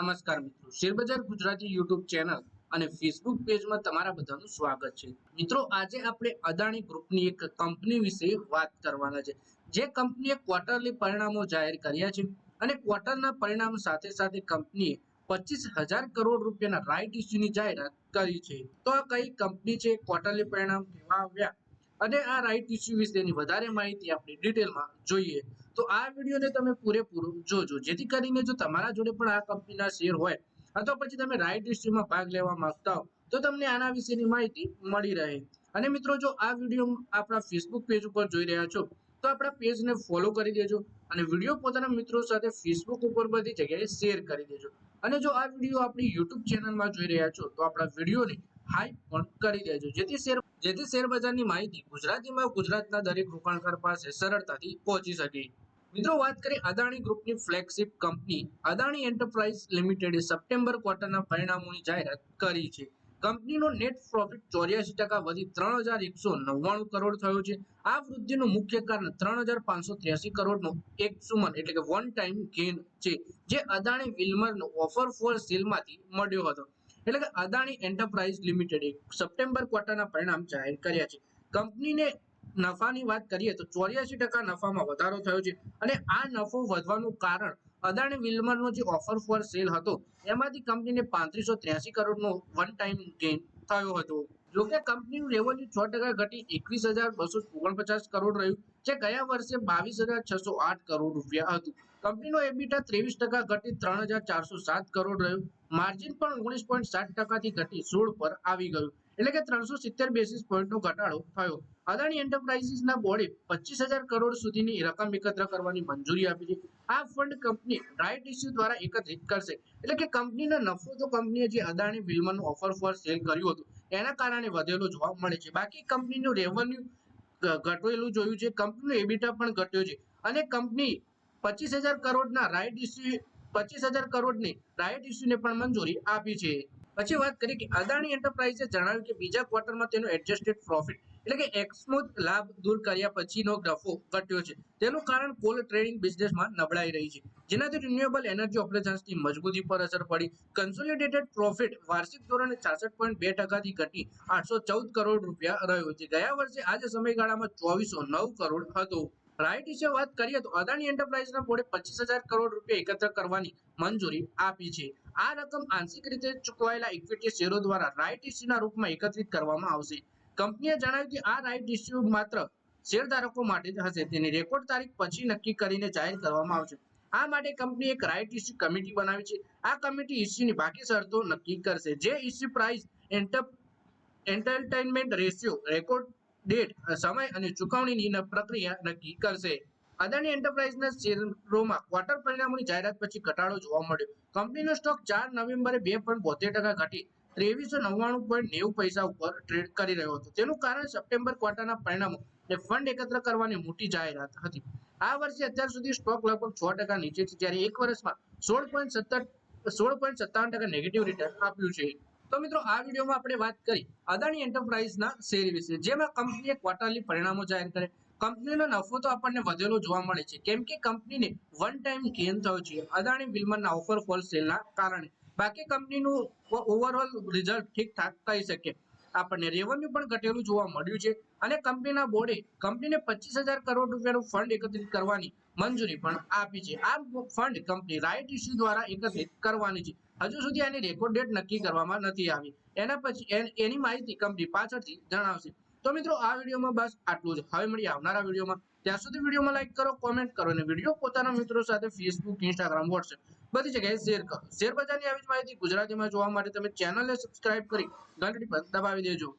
નમસ્કાર મિત્રો. શેરબજાર ગુજરાતી યુટ્યુબ ચેનલ અને ફેસબુક પેજમાં તમારા બધાનું સ્વાગત છે. મિત્રો, આજે આપણે અદાણી ગ્રુપની એક કંપની વિશે વાત કરવાના છે. જે કંપનીએ ક્વાર્ટરલી પરિણામો જાહેર કર્યા છે અને ક્વાર્ટરના પરિણામ સાથે સાથે કંપનીએ પચીસ હજાર કરોડ રૂપિયાના રાઇટ ઇસ્યુની જાહેરાત કરી છે. તો આ કઈ કંપની છે? ક્વાર્ટરલી પરિણામ કેવા આવ્યા? અને આ રાઇટ ઇસ્યુ વિશેની વધારે માહિતી આપણે ડિટેલમાં જોઈએ. તો આ વિડીયોને તમે પૂરેપૂરો જોજો. જેથી કરીને જો તમારા જોડે પણ આ કંપનીના શેર હોય, અથવા પછી તમે રાઇટ ઇસ્યુમાં ભાગ લેવા માંગતા હો, તો તમને આના વિશેની માહિતી મળી રહે. અને મિત્રો, જો આ વીડિયો આપણા ફેસબુક પેજ ઉપર જોઈ રહ્યા છો, તો આપણા પેજને ફોલો કરી દેજો અને વીડિયો પોતાના મિત્રો સાથે ફેસબુક ઉપર બધી જગ્યાએ શેર કરી દેજો. અને જો આ વીડિયો આપણી યુટ્યુબ ચેનલમાં જોઈ રહ્યા છો, તો આપણા વિડીયોને હાઈ પણ કરી દેજો. જેથી શેર જેથી શેર બજારની માહિતી ગુજરાતીમાં ગુજરાતના દરેક રોકાણકાર પાસે સરળતાથી પહોંચી શકે. મિત્રો, વાત કરીએ અદાણી ગ્રુપની ફ્લેગશિપ કંપની. અદાણી એન્ટરપ્રાઇઝ લિમિટેડે સપ્ટેમ્બર ક્વાર્ટરના પરિણામોની જાહેરાત કરી છે. કંપનીનો નેટ પ્રોફિટ ચોર્યાસી ટકા વધી ત્રણ હજાર એકસો નવ્વાણું કરોડ થયો છે. આ વૃદ્ધિનું મુખ્ય કારણ ત્રણ હજાર પાંચસો ત્ર્યાસી કરોડનો એક સુમન એટલે કે વન ટાઈમ ગેઇન છે, જે અદાણી વિલ્મરનો ઓફર ફોર સેલમાંથી મળ્યો હતો. એટલે કે અદાણી એન્ટરપ્રાઇઝ લિમિટેડે સપ્ટેમ્બર ક્વાર્ટરના પરિણામ જાહેર કર્યા છે. કંપનીને નફાની વાત કરીએ તો ચોર્યાસી ટકા નફામાં વધારો થયો છે અને આ નફો વધવાનું કારણ અદાણી વિલ્મરનો જે ઓફર ફોર સેલ હતો, એમાંથી કંપનીને પાંત્રીસો ત્ર્યાસી કરોડનો વન ટાઈમ ગેઇન થયો હતો. જોકે કંપનીનું રેવન્યુ છ ટકા ઘટી એકવીસ હજાર બસો ઓગણપચાસ કરોડ રહ્યું, જે ગયા વર્ષે બાવીસ હજાર છસો આઠ કરોડ રૂપિયા હતું. કંપનીનો એબીટા ત્રેવીસ ટકા ઘટી ત્રણ હજાર ચારસો સાત કરોડ રહ્યું. માર્જિન પણ ઓગણીસ પોઈન્ટ સાત ટકાથી ઘટી સોળ પર આવી ગયું. એટલે કે ત્રણસો સિત્તેર બેસીસ પોઈન્ટનો ઘટાડો થયો. અદાણી એન્ટરપ્રાઇઝીસના બોર્ડે પચીસ હજાર કરોડ સુધીની રકમ એકત્ર કરવાની મંજૂરી આપી છે. આ ફંડ કંપની રાઇટ ઇસ્યુ દ્વારા એકત્રિત કરશે. એટલે કે કંપનીનો નફો તો કંપનીએ જે અદાણી વિલ્મરનું ઓફર ફોર સેલ કર્યું હતું એના કારણે વધેલો જોવા મળે છે. બાકી કંપનીનું રેવન્યુ ઘટેલું જોયું છે. કંપનીનું એબિટા પણ ઘટ્યો છે. અને કંપની પચીસ હજાર કરોડના રાઇટ ઇસ્યુ પચીસ હજાર કરોડની રાઇટ ઇસ્યુને પણ મંજૂરી આપી છે. પછી વાત કરી કે અદાણી એન્ટરપ્રાઇઝે જણાવ્યું કે બીજા ક્વાર્ટરમાં તેનો એડજસ્ટેડ પ્રોફિટ એટલે કે એક્સમોદ લાભ દૂર કર્યા પછીનો નફો ઘટ્યો છે. તેનું કારણ કોલ ટ્રેડિંગ બિઝનેસમાં નબળાઈ રહી છે. જેનાથી રિન્યુએબલ એનર્જી ઓપરેશન્સની મજબૂતી પર અસર પડી. કન્સોલિડેટેડ પ્રોફિટ વાર્ષિક ધોરણે છાસઠ પોઈન્ટ બે ટકાથી ઘટી આઠસો ચૌદ કરોડ રૂપિયા રહ્યો છે. ગયા વર્ષે આ જ સમયગાળામાં ચોવીસો નવ કરોડ હતો. રાઇટ વિશે વાત કરીએ તો અદાણી એન્ટરપ્રાઇઝના બોર્ડે પચીસ હજાર કરોડ રૂપિયા એકત્ર કરવાની મંજૂરી આપી છે. આ રકમ આંશિક રીતે ચૂકવાયેલા ઇક્વિટી શેરો દ્વારા રાઇટ ઇસ્યુના રૂપમાં એકત્રિત કરવામાં આવશે. કંપનીએ જણાવ્યું કે આ રાઇટ ઇસ્યુ માત્ર શેરધારકો માટે જ હશે. તેની રેકોર્ડ તારીખ પછી નક્કી કરીને જાહેર કરવામાં આવશે. આ માટે કંપની એક રાઇટ ઇસ્યુ કમિટી બનાવી છે. આ કમિટી ઇસ્યુની બાકી શરતો નક્કી કરશે. જે issue price enter entertainment ratio record date, સમય અને ચુકવણીની પ્રક્રિયા નક્કી કરશે. અદાણી એન્ટરપ્રાઇઝના શેરોમાં ક્વાર્ટર પરિણામોની જાહેરાત પછી ઘટાડો જોવા મળ્યો. કંપનીનો સ્ટોક ચાર નવેમ્બરે બે પોઈન્ટ બોતેર ટકા ઘટી ત્રેવીસો નવ્વાણું પોઈન્ટ નેવું પૈસા ઉપર ટ્રેડ કરી રહ્યો હતો. તેનું કારણ સપ્ટેમ્બર ક્વાર્ટરના પરિણામો અને ફંડ એકત્ર કરવાની મોટી જાહેરાત હતી. આ વર્ષે અત્યાર સુધી સ્ટોક લગભગ છ ટકા નીચે છે. જ્યારે એક વર્ષમાં સોળ પોઈન્ટ સત્તર, સોળ પોઈન્ટ સત્તાવન ટકા નેગેટિવ રિટર્ન આપ્યું છે. તો મિત્રો, આ વિડીયોમાં આપણે વાત કરી અદાણી એન્ટરપ્રાઇઝના શેર વિશે જેમાં કંપનીએ ક્વાર્ટરલી પરિણામો જાહેર કરે કંપનીનો નફો તો આપણને વધેલો જોવા મળે છે. કેમ કે કંપનીને વન ટાઈમ ગેન થયો છે. અદાણી વિલમનના ઓફર ફોલ સેલના કારણે. બાકી કંપનીનું ઓવરઓલ રિઝલ્ટ ઠીકઠાક કહી શકીએ આપણને રેવન્યુ પણ ઘટેલું જોવા મળ્યું છે. અને કંપનીના બોર્ડે કંપનીને પચીસ હજાર કરોડ રૂપિયાનું ફંડ એકત્રિત કરવાની મંજૂરી પણ આપી છે. આ ફંડ કંપની રાઇટ ઇસ્યુ દ્વારા એકત્રિત કરવાની છે. હજુ સુધી આની રેકોર્ડ ડેટ નક્કી કરવામાં નથી આવી. એના પછી એની માહિતી કંપની પાછળથી જણાવશે. તો મિત્રો, આ વિડીયોમાં બસ આટલું જ. હવે મળીએ આવનારા વિડીયોમાં. ત્યાં સુધી વિડીયોમાં લાઈક કરો કોમેન્ટ કરો અને વીડિયો પોતાના મિત્રો સાથે ફેસબુક ઇન્સ્ટાગ્રામ વોટ્સએપ બધી જગ્યાએ શેર કરો. શેર આવી જ માહિતી ગુજરાતીમાં જોવા માટે તમે ચેનલને સબસ્ક્રાઇબ કરી ઘંટડી પર દબાવી દેજો.